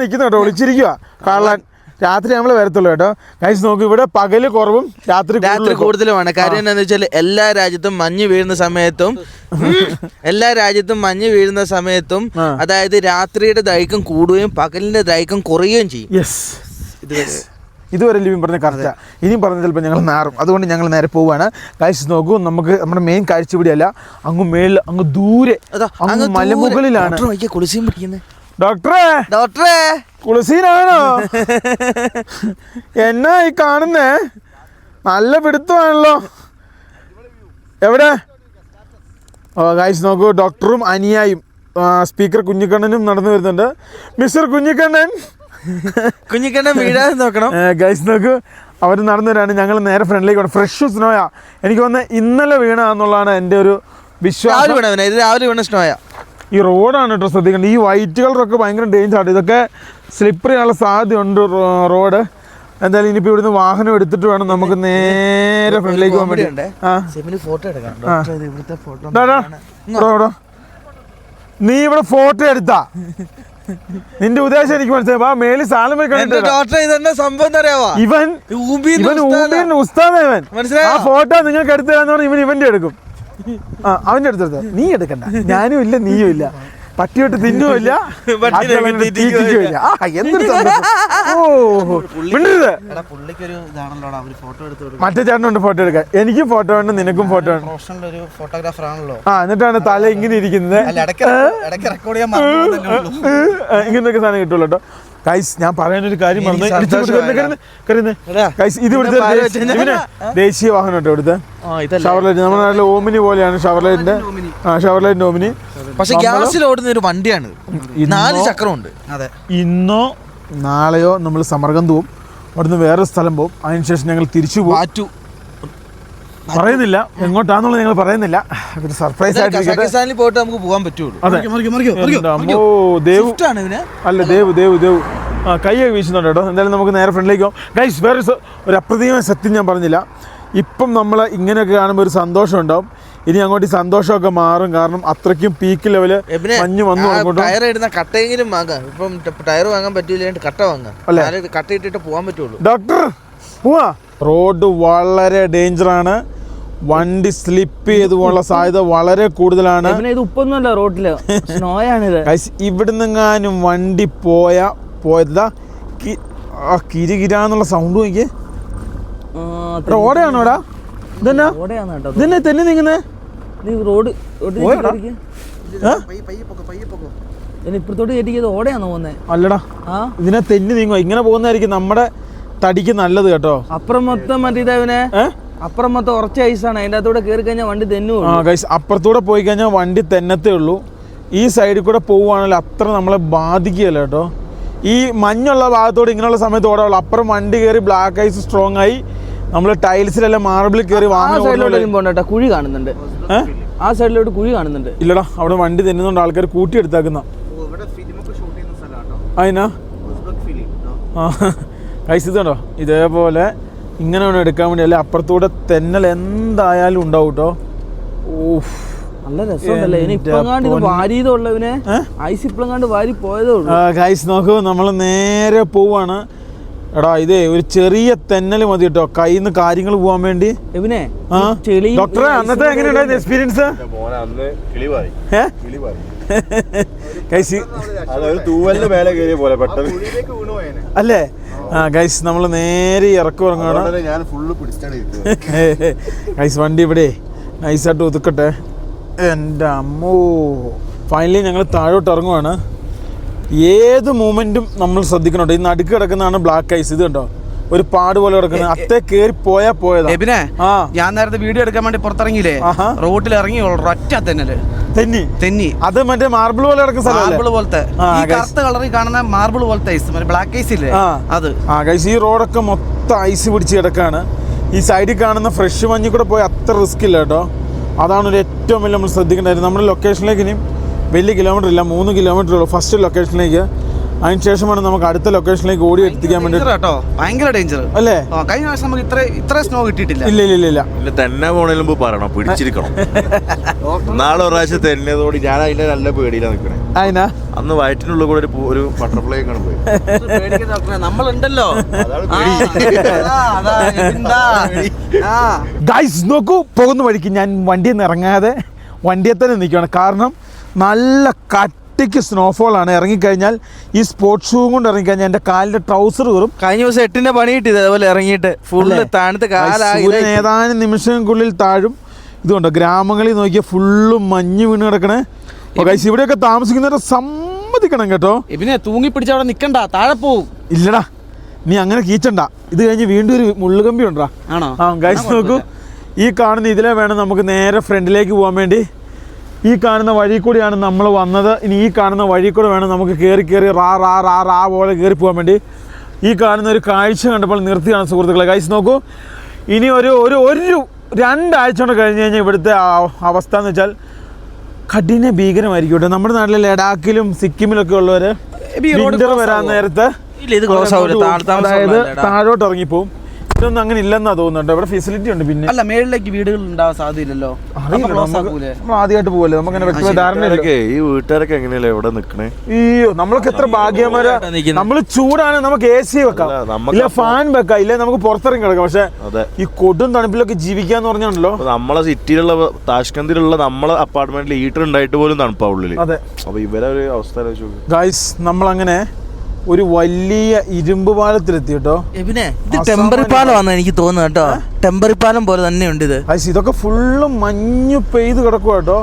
നിൽക്കുന്ന കേട്ടോ ഒളിച്ചിരിക്കുക കള്ളൻ. രാത്രി നമ്മൾ വരത്തുള്ളൂ കേട്ടോ. കഴിച്ച് നോക്കൂ ഇവിടെ പകൽ കുറവും രാത്രി രാത്രി കൂടുതലും. കൂടുതലുമാണ്. കാര്യം എന്താണെന്ന് വെച്ചാൽ എല്ലാ രാജ്യത്തും മഞ്ഞ് വീഴുന്ന സമയത്തും എല്ലാ രാജ്യത്തും മഞ്ഞ് വീഴുന്ന സമയത്തും അതായത് രാത്രിയുടെ ദൈക്കം കൂടുകയും പകലിന്റെ ദൈക്കം കുറയുകയും ചെയ്യും. യെസ് ഇതുവരെ ലിവിൻ പറഞ്ഞ കറക്റ്റ്. ഇനിയും പറഞ്ഞ ചിലപ്പോൾ ഞങ്ങൾ നാറും. അതുകൊണ്ട് ഞങ്ങൾ നേരെ പോവുകയാണ് കാഴ്ച നോക്കൂ നമുക്ക് നമ്മുടെ മെയിൻ കാഴ്ച ഇവിടെയല്ല. അങ്ങ് മേളിൽ അങ്ങ് ദൂരെ അങ്ങ് മലമുകളിലാണ്. ഡോക്ടറെ ഡോക്ടറെ! കുളിസീനാണോ? എന്നാ ഈ കാണുന്നേ? നല്ല പിടുത്തമാണല്ലോ. എവിടെ? ഓ കാഴ്ച നോക്കൂ ഡോക്ടറും അനിയായും സ്പീക്കർ കുഞ്ഞിക്കണ്ണനും നടന്നു വരുന്നുണ്ട്. മിസ്റ്റർ കുഞ്ഞിക്കണ്ണൻ! കുഞ്ഞിക്കണ്ണൻ വീഴാതെ നോക്കണം. ഗൈസ് നോക്കൂ. അവർ നടന്നു വരാണ് ഞങ്ങൾ നേരെ ഫ്രണ്ടിലേക്ക് പോകണം ഫ്രഷ് സ്നോയ എനിക്ക് വന്ന് ഇന്നലെ വീണ എന്നുള്ളതാണ് എന്റെ ഒരു വിശ്വാസം. വീണവനെ ഇത് രാവിലെ വീണ സ്നോയ ഈ റോഡാണ് കേട്ടോ ശ്രദ്ധിക്കേണ്ടത്. ഈ വൈറ്റ് കളറൊക്കെ ഭയങ്കര ഡേഞ്ചർ ആണ്. ഇതൊക്കെ സ്ലിപ്പർ ചെയ്യാനുള്ള സാധ്യതയുണ്ട് റോഡ് എന്തായാലും ഇനിയിപ്പോൾ ഇവിടുന്ന് വാഹനം എടുത്തിട്ട് വേണം നമുക്ക് നേരെ ഫ്രണ്ടിലേക്ക് പോകാൻ വേണ്ടി. ഫോട്ടോ എടുക്കാം. നീ ഇവിടെ ഫോട്ടോ എടുത്താ. നിന്റെ ഉദ്ദേശം എനിക്ക് മനസ്സിലായി. ആ സാധനം ഡോക്ടർ ഇതെന്നെ സംഭവം എന്താ ഇവൻ ഇവൻ ഉസ്താദാ. ഇവൻ. ആ ഫോട്ടോ നിങ്ങൾക്ക് എടുത്തു തരാന്ന് പറഞ്ഞാൽ ഇവൻ ഇവന്റെ എടുക്കും. അവന്റെ അടുത്തെടുത്ത നീ എടുക്കണ്ട. ഞാനും ഇല്ല നീയും ഇല്ല. പട്ടിയോട്ട് തിന്നുമില്ല. മറ്റേ ചേട്ടനുണ്ട് ഫോട്ടോ എടുക്കാൻ. എനിക്കും ഫോട്ടോ വേണം നിനക്കും ഫോട്ടോ വേണം. പ്രൊഫഷണൽ ഒരു ഫോട്ടോഗ്രാഫർ ആണല്ലോ. ആ എന്നിട്ടാണ് തല ഇങ്ങനെ ഇരിക്കുന്നത്. ഇങ്ങനത്തെ സാധനം കിട്ടുള്ളൂ കേട്ടോ. കൈസ് ഞാൻ പറയാനൊരു കാര്യം പറഞ്ഞു ഇത് ദേശീയ- വാഹനം കേട്ടോ ഇവിടുത്തെ. ഷവർലൈറ്റ് നമ്മുടെ നാട്ടിലെ ഓമിനി പോലെയാണ് ഷവർലൈറ്റിന്റെ ആ ഷവർലൈറ്റിന്റെ ഓമിനി. പക്ഷെ ഗ്യാസിൽ ഓടുന്ന ഒരു വണ്ടിയാണ്. ഇന്നോ- നാല് ചക്രമുണ്ട്. അതെ. ഇന്നോ നാളെയോ നമ്മൾ സമർഗം പോവും അവിടുന്ന് വേറെ സ്ഥലം പോകും അതിനുശേഷം ഞങ്ങൾ തിരിച്ചു പോകും പറയുന്നില്ല. എങ്ങോട്ടാന്നുള്ളത് ഞങ്ങൾ പറയുന്നില്ല. ഒരു സർപ്രൈസ് ആയിട്ട് പോയിട്ട് നമുക്ക് പോകാൻ പറ്റുള്ളൂ. ദേവ്. Swift ആണ് ഇവന്. അല്ല ദേവ് ദേവ് ദേവ്. ആ കൈയൊക്കെ വീശുന്നുണ്ട് കേട്ടോ. എന്തായാലും നമുക്ക് നേരെ ഫ്രണ്ടിലേക്ക് പോകാം ഗൈസ് വേറെ ഒരു അപ്രതീയമായ സത്യം ഞാൻ പറഞ്ഞില്ല. ഇപ്പം നമ്മൾ ഇങ്ങനെയൊക്കെ കാണുമ്പോൾ ഒരു സന്തോഷം ഉണ്ടാവും. ഇനി അങ്ങോട്ട് ഈ സന്തോഷമൊക്കെ മാറും. കാരണം അത്രയ്ക്കും പീക്ക് ലെവൽ മഞ്ഞ് വന്നു ടയർ ഇടുന്ന കട്ടയെങ്കിലും വാങ്ങാം. ഇപ്പം ടയർ വാങ്ങാൻ പറ്റൂല കട്ട വാങ്ങാം. അല്ലേ? കട്ട ഇട്ടിട്ട് പോകാൻ പറ്റുള്ളൂ. ഡോക്ടർ പോവാ. റോഡ് വളരെ ഡേഞ്ചർ ആണ്. വണ്ടി സ്ലിപ്പ് ചെയ്തു പോകാനുള്ള സാധ്യത വളരെ കൂടുതലാണ്. ഇത് ഉപ്പൊന്നുമല്ല റോട്ടിൽ സ്നോയാണിത്. ഇവിടുന്നെങ്ങാനും വണ്ടി പോയ പോയതാ. കിരികിരാന്നുള്ള സൗണ്ട് നോക്കിയേ. റോഡാണോടാ ഇതെന്നാ? തന്നെ നീങ്ങുന്നേ റോഡ് ഇപ്പുറത്തോട്ട് കയറ്റിക്കത് അല്ലടാ. ഇതിനെ തെന്നി ഇങ്ങനെ പോകുന്നതായിരിക്കും നമ്മുടെ തടിക്ക് നല്ലത് കേട്ടോ. അപ്പുറം മൊത്തം മറ്റേ ഇതവനെ ഏ? അപ്പുറം മൊത്തം ഉറച്ച ഐസാണ്. അതിന്റെ അകത്തൂടെ കയറി കഴിഞ്ഞാൽ വണ്ടി തെന്നു ഗൈസ് അപ്പുറത്തൂടെ പോയി കഴിഞ്ഞാൽ വണ്ടി തെന്നത്തേ ഉള്ളൂ. ഈ സൈഡിൽ കൂടെ പോവുകയാണെങ്കിൽ അത്ര നമ്മളെ ബാധിക്കുകയല്ല കേട്ടോ. ഈ മഞ്ഞുള്ള ഭാഗത്തോട് ഇങ്ങനെയുള്ള സമയത്ത് ഓടാവുള്ളൂ അപ്പുറം വണ്ടി കയറി ബ്ലാക്ക് ഐസ് സ്ട്രോങ് ആയി. നമ്മൾ ടൈൽസിലെല്ലാം മാർബിൾ കയറി കേട്ടോ കുഴി കാണുന്നുണ്ട്. ആ സൈഡിലോട്ട് കുഴി കാണുന്നുണ്ട്. ഇല്ലടാ അവിടെ വണ്ടി തെന്നുന്നുണ്ട് ആൾക്കാർ കൂട്ടിയെടുത്താക്കുന്ന അതിനാ കഴിച്ചിട്ടുണ്ടോ കൈസ് ഇത് കണ്ടോ? ഇതേപോലെ ഇങ്ങനെ വേണം എടുക്കാൻ വേണ്ടി അല്ലെ അപ്പുറത്തൂടെ തെന്നൽ എന്തായാലും ഉണ്ടാവും കേട്ടോ ഓഫ് നല്ല രസമുണ്ടല്ലേ? വാരി പോയതേ ഉള്ളൂ. ഗൈസ് നോക്കൂ നമ്മൾ നേരെ പോവാണ്. എടാ ഇതേ ഒരു ചെറിയ തെന്നൽ മതി കേട്ടോ. കയ്യിൽ നിന്ന് കാര്യങ്ങൾ പോകാൻ വേണ്ടി. ഡോക്ടറെ അന്നത്തെ എങ്ങനെയുണ്ടായിരുന്നു എക്സ്പീരിയൻസ് അന്ന് കിളി പാറി. ഏ? ഗൈസ് അതൊരു തൂവലിന്റെ മേലെ കയറിയ പോലെ പെട്ടെന്ന്. അല്ലേ? ആ ഗൈസ് നമ്മൾ നേരെ ഇറക്കു ഇറങ്ങണം ഗൈസ് വണ്ടി ഇവിടെ. നൈസായിട്ട് ഒതുക്കട്ടെ. എന്റെ അമ്മോ. ഫൈനലി ഞങ്ങൾ താഴോട്ട് ഇറങ്ങുവാണ്. ഏത് മൂമെന്റും നമ്മൾ ശ്രദ്ധിക്കണുണ്ട്. ഈ നടുക്ക് കിടക്കുന്നതാണ് ബ്ലാക്ക് ഐസ് ഇത് കണ്ടോ? ഒരു പാട് പോലെ കിടക്കുന്നത് അത്തേ കേറി പോയാ പോയതാ. ആ. ഞാൻ നേരത്തെ വീഡിയോ എടുക്കാൻ വേണ്ടി പുറത്തിറങ്ങിയില്ലേ. റോട്ടിൽ ഇറങ്ങി ഒറ്റ തെന്നൽ. തെന്നി? തെന്നി. അത് മറ്റേ മാർബിൾ പോലെ കിടക്കുന്ന മാർബിൾ പോലത്തെ. കറുത്ത കളറിൽ കാണുന്ന മാർബിൾ പോലത്തെ ഐസ് ബ്ലാക്ക് ഐസ് ഇല്ലേ? അത്. ആ ഗൈസ് ഈ റോഡൊക്കെ മൊത്തം ഐസ് പിടിച്ച് കിടക്കാണ്. ഈ സൈഡിൽ കാണുന്ന ഫ്രഷ് മഞ്ഞിൽ കൂടെ പോയി അത്ര റിസ്ക് ഇല്ല കേട്ടോ. അതാണ് ഒരു ഏറ്റവും വലിയ നമ്മൾ ശ്രദ്ധിക്കേണ്ടത്. നമ്മുടെ ലൊക്കേഷനിലേക്ക് ഇനിയും വലിയ കിലോമീറ്റർ ഇല്ല മൂന്ന് കിലോമീറ്റർ ഉള്ളൂ. ഫസ്റ്റ് ലൊക്കേഷനിലേക്ക് അതിനുശേഷമാണ് നമുക്ക് അടുത്ത ലൊക്കേഷനിലേക്ക് ഓടി എത്തിക്കാൻ വേണ്ടി കേട്ടോ ഭയങ്കര ഡേഞ്ചർ അല്ലേ? കഴിഞ്ഞ പ്രാവശ്യം നമുക്ക് ഇത്ര ഇത്ര സ്നോ കിട്ടിയിട്ടില്ല. ഇല്ല ഇല്ല ഇല്ല ഇല്ല. പിന്നെ തന്നെ പോണേലും മുമ്പ് പറയണം പിടിച്ചിരിക്കണം. നാളെ ഒരു പ്രാവശ്യം തെന്നതോട് ഞാൻ അതിന്റെ നല്ല പേടിയിലാണ് നിൽക്കണേ അതിനാ അന്ന് വയറ്റിനുള്ളിൽ കൂടെ ഒരു ഒരു ബട്ടർഫ്ലൈ കാണും പോയി. നമ്മളുണ്ടല്ലോ. ഗൈസ് നോക്കൂ പോകുന്ന വഴിക്ക് ഞാൻ വണ്ടിയിൽ നിന്ന് ഇറങ്ങാതെ വണ്ടിയെ തന്നെ നിൽക്കുകയാണ് കാരണം നല്ല കട്ടിക്ക് സ്നോഫോൾ ആണ്. ഇറങ്ങിക്കഴിഞ്ഞാൽ ഈ സ്പോർട്സ് ഷൂ കൊണ്ട് ഇറങ്ങിക്കഴിഞ്ഞാൽ എന്റെ കാലിന്റെ ട്രൗസർ കയറും കഴിഞ്ഞ ദിവസം എട്ടിന്റെ പണി കിട്ടി അതുപോലെ ഇറങ്ങിയിട്ട്. ഫുള്ള് താഴ്ത്ത് തണുത്ത് കാലായി ഏതാനും നിമിഷങ്ങൾക്കുള്ളിൽ താഴും. ഇതുകൊണ്ട് ഗ്രാമങ്ങളിൽ നോക്കിയാൽ ഫുള്ളും മഞ്ഞ് വീണ് കിടക്കണേ. ഗൈസ് ഇവിടെയൊക്കെ താമസിക്കുന്നവരെ സമ്മതിക്കണം കേട്ടോ. ഇവനെ തൂങ്ങി പിടിച്ച് അവിടെ നിൽക്കണ്ട താഴെ പോവും ഇല്ലടാ നീ അങ്ങനെ കീച്ചണ്ട. ഇത് കഴിഞ്ഞ് വീണ്ടും ഒരു മുള്ളുകമ്പി ഉണ്ടാ ആണോ? ആ ഗൈസ് നോക്കൂ. ഈ കാണുന്ന ഇതിലെ വേണം നമുക്ക് നേരെ ഫ്രണ്ടിലേക്ക് പോകാൻ വേണ്ടി. ഈ കാണുന്ന വഴി കൂടിയാണ് നമ്മൾ വന്നത്. ഇനി ഈ കാണുന്ന വഴി കൂടെ വേണം നമുക്ക് കയറി കയറി റാ റാ റാ റാ പോലെ കയറി പോകാൻ വേണ്ടി. ഈ കാണുന്ന ഒരു കാഴ്ച കണ്ടപ്പോൾ നിർത്തിയാണ് സുഹൃത്തുക്കളെ. കാഴ്ച നോക്കൂ. ഇനി ഒരു ഒരു ഒരു രണ്ടാഴ്ച കൊണ്ട് കഴിഞ്ഞ് കഴിഞ്ഞാൽ ഇവിടുത്തെ അവസ്ഥ എന്ന് വെച്ചാൽ കഠിന ഭീകരമായിരിക്കും കേട്ടോ. നമ്മുടെ നാട്ടിലെ ലഡാക്കിലും സിക്കിമിലൊക്കെ ഉള്ളവർ വിന്റർ വരാൻ നേരത്തെ അതായത് താഴോട്ട് ഇറങ്ങിപ്പോവും. ഇതൊന്നും അങ്ങനെ ഇല്ലെന്നാ തോന്നുന്നുണ്ട്. ഇവിടെ ഫെസിലിറ്റി ഉണ്ട് പിന്നെ. അല്ല മേളിലേക്ക് വീടുകൾ ഉണ്ടാവാൻ സാധ്യതയില്ലല്ലോ. നമ്മൾ ആദ്യമായിട്ട് പോവല്ലേ? നമുക്ക് അങ്ങനെ ധാരണയില്ല. ഈ വീട്ടുകാരൊക്കെ എങ്ങനെയല്ലേ ഇവിടെ നിക്കണേ? അയ്യോ നമ്മളൊക്കെ എത്ര ഭാഗ്യമാരാ. നമ്മൾ നമ്മൾ ചൂടാണ് നമുക്ക് എ സി വെക്കാം. ഇല്ല ഫാൻ വെക്കാം. ഇല്ല നമുക്ക് പുറത്തിറങ്ങി കിടക്കാം പക്ഷെ അതെ. ഈ കൊടും തണുപ്പിലൊക്കെ ജീവിക്കാന്ന് പറഞ്ഞാണല്ലോ. നമ്മളെ സിറ്റിയിലുള്ള താഷ്കന്തിലുള്ള നമ്മളെ അപ്പാർട്ട്മെന്റിൽ ഹീറ്റർ ഉണ്ടായിട്ട് പോലും തണുപ്പാവുള്ളിൽ അതെ. അപ്പൊ ഇവരെ ഒരു അവസ്ഥ. ഗൈസ് നമ്മളങ്ങനെ ഒരു വലിയ ഇരുമ്പ് പാലത്തിലെത്തി കേട്ടോ. എബിനെ ഇത് ടെമ്പറി പാലം ആണെന്ന് എനിക്ക് തോന്നുന്നു കേട്ടോ. ടെമ്പറി പാലം പോലെ തന്നെ ഉണ്ട് ഇത് ഇതൊക്കെ ഫുള്ള് മഞ്ഞു പെയ്ത് കിടക്കുക കേട്ടോ.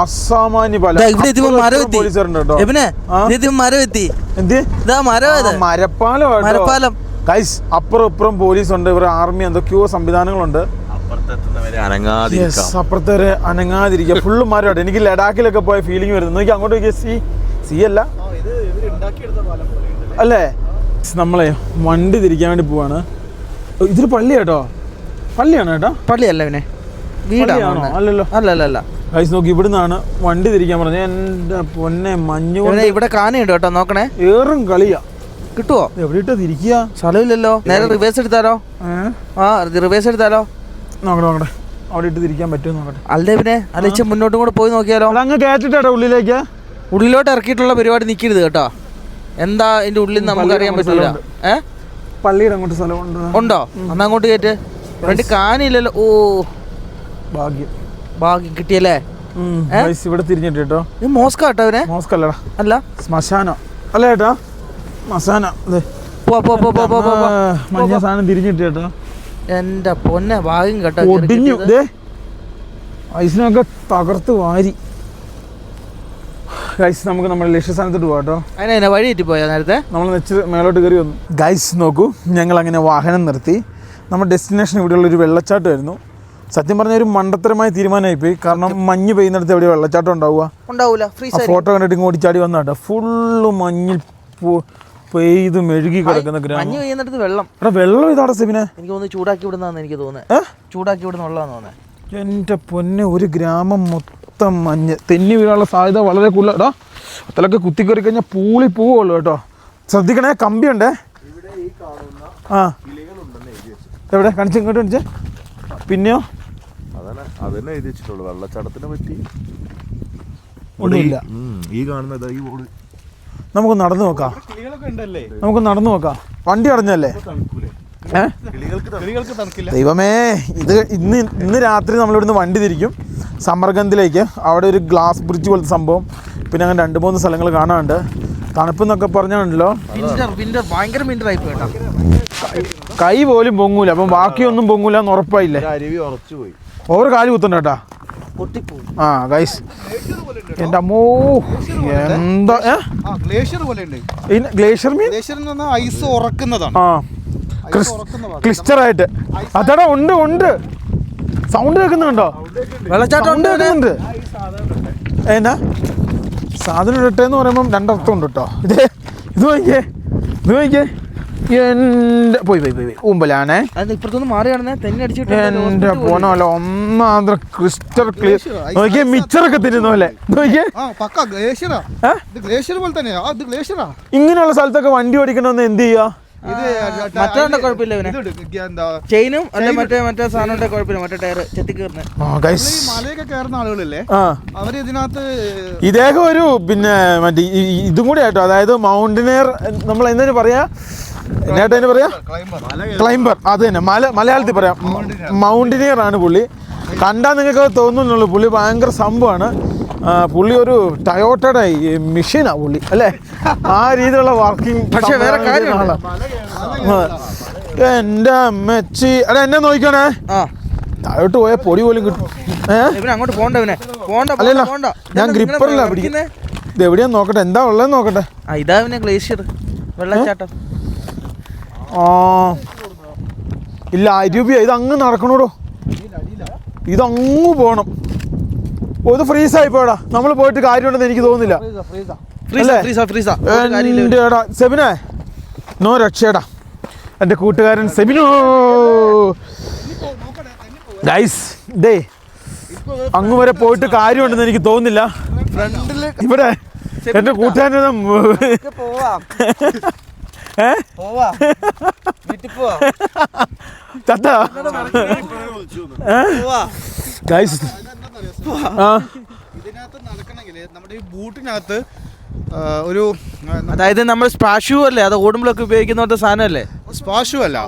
അസാമാന്യ പാലം. ഇവിടെ എത്തിയപ്പോ അപ്പുറം മരം എത്തി. കേട്ടോ? ഇത് എത്തിയപ്പോ മരം എത്തി. എന്ത്? ഇതാ മരം മരപ്പാലം. മരപ്പാലം. ഗൈസ് അപ്പുറം ഇപ്പുറം പോലീസ് ഉണ്ട് ഇവർ ആർമി എന്തൊക്കെയോ സംവിധാനങ്ങളുണ്ട്. അപ്പുറത്തെ ഒരു അനങ്ങാതിരിക്കുക. ഫുള്ള് മരമായിട്ട് എനിക്ക് ലഡാക്കിലൊക്കെ പോയ ഫീലിംഗ് വരുന്നു. നോക്കി അങ്ങോട്ട് നോക്കിയ സി സി അല്ല? അല്ലേ? നമ്മളെ വണ്ടി തിരിക്കാൻ വേണ്ടി പോവാണ്. ഇതൊരു പള്ളി കേട്ടോ പള്ളിയാണ് കേട്ടോ പള്ളിയല്ല പിന്നെ വീടാണോ? അല്ലല്ലോ അല്ല അല്ല അല്ല ഗൈസ് നോക്കി ഇവിടുന്നാണ് വണ്ടി തിരിക്കാൻ പറഞ്ഞത്. എന്റെ പൊന്നെ മഞ്ഞു ഇവിടെ കാനയുണ്ട് കേട്ടോ നോക്കണേ. ഏറും കളിയാ. കിട്ടുവോ? എവിടെയിട്ടാ തിരിക്കുക? സ്ഥലമില്ലല്ലോ. നേരെ റിവേഴ്സ് എടുത്താലോ? ആ റിവേഴ്സ് എടുത്താലോ? നോക്കട്ടെ നോക്കട്ടെ. അവിടെ ഇട്ട് തിരിക്കാൻ പറ്റുമോ നോക്കട്ടെ. അല്ലേ പിന്നെ അല്ലെ മുന്നോട്ടും കൂടെ പോയി നോക്കിയാലോ. അങ്ങ് കയറ്റിട്ടാ ഉള്ളിലേക്ക്. ഉള്ളിലോട്ട് ഇറക്കിയിട്ടുള്ള പരിപാടി നിൽക്കരുത് കേട്ടോ. എന്താ ഇതിന്റെ ഉള്ളിൽ നമുക്ക് അറിയാൻ പറ്റില്ല ഏ? പള്ളിയുടെ അങ്ങോട്ട് സ്ഥലമുണ്ട്. ഉണ്ടോ? അന്ന് അങ്ങോട്ട് കയറ്റ് രണ്ട് കാനില്ലല്ലോ. ഓ. ഭാഗ്യം. ഭാഗ്യം കിട്ടിയല്ലേ? ഇവിടെ തിരിഞ്ഞിട്ട് കേട്ടോ. ഇത് മോസ്ക കേട്ടോ അവനെ മോസ്ക് അല്ലടാ അല്ല ശ്മശാനം. അല്ല ചേട്ടാ മസാന അതെ. മഞ്ഞ സാധനം തിരിഞ്ഞിട്ട് കേട്ടോ. എന്റെ പൊന്നെ ഭാഗ്യം കേട്ടോ ഒടിഞ്ഞു. ഐസിനൊക്കെ തകർത്ത് വാരി. ഗൈസ് നമുക്ക് നമ്മുടെ ലക്ഷ്യസ്ഥാനത്തോട്ട് പോകാം കേട്ടോ അതിനെ വഴി തെറ്റി പോയോ നേരത്തെ? നമ്മൾ നെച്ച് മേലോട്ട് കയറി വന്നു. ഗൈസ് നോക്കൂ ഞങ്ങൾ അങ്ങനെ വാഹനം നിർത്തി. നമ്മുടെ ഡെസ്റ്റിനേഷൻ ഇവിടെയുള്ള ഒരു വെള്ളച്ചാട്ടമായിരുന്നു സത്യം പറഞ്ഞ ഒരു മണ്ടത്തരമായ തീരുമാനമായി പോയി കാരണം മഞ്ഞ് പെയ്യുന്നിടത്ത് എവിടെ വെള്ളച്ചാട്ടം ഉണ്ടാവുക? ഉണ്ടാവില്ല ഫോട്ടോ കണ്ടിട്ട് ഓടിച്ചാടി വന്ന കേട്ടോ. ഫുള്ള് മഞ്ഞിൽ പെയ്ത് മെഴുകി കിടക്കുന്ന ഗ്രാമം. മഞ്ഞ് പെയ്യുന്നിടത്ത് വെള്ളം. എടാ വെള്ളം ഇതാടെ സെബിനെ. എനിക്ക് തോന്നുന്നു ചൂടാക്കി വിടുന്നതാന്ന് എനിക്ക് തോന്നുന്നു. തോന്നുന്നത് ചൂടാക്കി വിടുന്ന ഉള്ളതാന്ന് തോന്നുന്നത് എന്റെ പൊന്നെ ഒരു ഗ്രാമം മൊത്തം മഞ്ഞ്. തെന്നി വീഴാനുള്ള സാധ്യത വളരെ കൂടുതൽ എടാ അതിലൊക്കെ കുത്തിക്കറി കഴിഞ്ഞാൽ പൂളി പോവുള്ളൂ കേട്ടോ. ശ്രദ്ധിക്കണേ കമ്പിയുണ്ടേ? ആ. എവിടെ? കാണിച്ച് ഇങ്ങോട്ട് കാണിച്ചേ. പിന്നെയോ? അതന്നെ അതന്നെ എഴുതി വെച്ചിട്ടുള്ളൂ. വെള്ളച്ചാട്ടത്തിനെ പറ്റി. ഒന്നുമില്ല. ഈ കാണുന്നത് ഈ ഓട് നമുക്ക് നടന്നു നോക്കാം. നമുക്ക് നടന്നു നോക്കാം. വണ്ടി അടഞ്ഞല്ലേ ദൈവമേ ഇത് ഇന്ന് ഇന്ന് രാത്രി നമ്മളിവിടുന്ന് വണ്ടി തിരിക്കും. സമർഗന്ധിലേക്ക് അവിടെ ഒരു ഗ്ലാസ് ബ്രിഡ്ജ് പോലത്തെ സംഭവം. പിന്നെ അങ്ങനെ രണ്ട് മൂന്ന് സ്ഥലങ്ങൾ കാണാനുണ്ട്. പറഞ്ഞാണല്ലോ. ഭയങ്കര വിന്റർ കേട്ടോ. കൈ പോലും പൊങ്ങൂല. അപ്പം ബാക്കിയൊന്നും പൊങ്ങൂല എന്ന് ഉറപ്പായില്ലേ? ഒരു അരുവി ഉറച്ചു പോയി. ഓവർ കാൽ കുത്തണ്ട കേട്ടാ. ആ ഗൈസ് എന്റെ അമ്മോ എന്താ ആ ഗ്ലേഷ്യർ പോലെ ഉണ്ട്. ഗ്ലേഷ്യർ മീൻ ഐസ് ഉറക്കുന്നതാണ്. ആ. ആയിട്ട് അതാടാ ഉണ്ട് ഉണ്ട്. സൗണ്ട് കേൾക്കുന്നുണ്ടോ? വെള്ളച്ചാട്ടം ഉണ്ട് കേൾക്കുന്നുണ്ട്. എന്നാ സാധനം ഇടട്ടെ എന്ന് പറയുമ്പം രണ്ടർത്ഥം ഉണ്ട് കേട്ടോ ഇത് ഇത് നോക്കിയേ ഇത് നോക്കിയേ എന്റെ പോയി പോയി പോയി. ഊമ്പലാണേ. എന്റെ പോണല്ലോ ഒന്നാന്തര ക്രിസ്റ്റർ ക്ലിയർ നോക്കിയേ മിച്ചറൊക്കെ തിരുന്ന പോലെ. നോക്കിയേ ആ പക്ക ഗ്ലേഷ്യറാ. ഇത് ഗ്ലേഷ്യർ പോലെ തന്നെയാ. ആ, ഇത് ഗ്ലേഷ്യറാ. ഇങ്ങനെയുള്ള സ്ഥലത്തൊക്കെ വണ്ടി ഓടിക്കണമെന്ന് എന്ത് ചെയ്യുക ഇത് മറ്റേ കുഴപ്പമില്ല ഇവനെ. ഇത് ചെയിനും അല്ല മറ്റേ മറ്റേ കുഴപ്പമില്ല മറ്റേ ടയർ ചെത്തി കയറുന്നത് ആ ഗൈസ് ഈ മലയൊക്കെ കയറുന്ന ആളുകളില്ലേ? ആ. അവർ ഇതിനകത്ത് ഇദ്ദേഹം ഒരു പിന്നെ മറ്റേ ഇതും കൂടി ആയിട്ടോ അതായത് മൗണ്ടനിയർ നമ്മൾ എന്തിനു പറയാ? എന്നായിട്ട് അതിന് പറയാ? ക്ലൈംബർ അത് തന്നെ. മല മലയാളത്തിൽ പറയാം. മൗണ്ടനിയർ ആണ് പുള്ളി. കണ്ടാൽ നിങ്ങൾക്ക് തോന്നുന്നുള്ളൂ. പുള്ളി ഭയങ്കര സംഭവമാണ് പുള്ളി ഒരു ടയോട്ടയുടെ മെഷീനാ പുള്ളി അല്ലേ? ആ രീതിയിലുള്ള വർക്കിംഗ് പക്ഷേ വേറെ കാര്യമാണ് എന്റെ അമ്മച്ചി അല്ല എന്നെ നോക്കണേ താഴോട്ട് പോയാൽ പൊടി പോലും കിട്ടും. ഏഹ് അങ്ങോട്ട് പോണ്ട ഇവനെ. പോണ്ട അല്ലല്ല ഞാൻ ഗ്രിപ്പറില്ല പിടിക്കുന്നത്? ഇത് എവിടെയാ നോക്കട്ടെ? എന്താ ഉള്ളതെന്ന് നോക്കട്ടെ. ആ ഇതാ ഇവനെ ഗ്ലേഷ്യർ. വെള്ളച്ചാട്ടം. ആ. ഇല്ല അരൂപിയ ഇത് അങ്ങ് നടക്കണോടോ. ഇതങ്ങ് പോണം. ഇത് ഫ്രീസ് ആയി പോടാ നമ്മൾ പോയിട്ട് കാര്യമുണ്ടെന്ന് എനിക്ക് തോന്നുന്നില്ല. സെബിനെ. നോ രക്ഷയടാ. എന്റെ കൂട്ടുകാരൻ സെബിനോ. ഗൈസ് ഡേ അങ്ങ് വരെ പോയിട്ട് കാര്യമുണ്ടെന്ന് എനിക്ക് തോന്നുന്നില്ല. ഇവിടെ എന്റെ കൂട്ടുകാരൻ ചത്ത? ഗൈസ് ആ. ഇതിനകത്ത് നടക്കണമെങ്കിൽ നമ്മുടെ ഈ ബൂട്ടിനകത്ത് ഒരു അതായത് നമ്മൾ സ്പാഷു അല്ലേ? അത് ഓടുമ്പോഴൊക്കെ ഉപയോഗിക്കുന്ന പോലത്തെ സാധനമല്ലേ? സ്പാഷു അല്ല.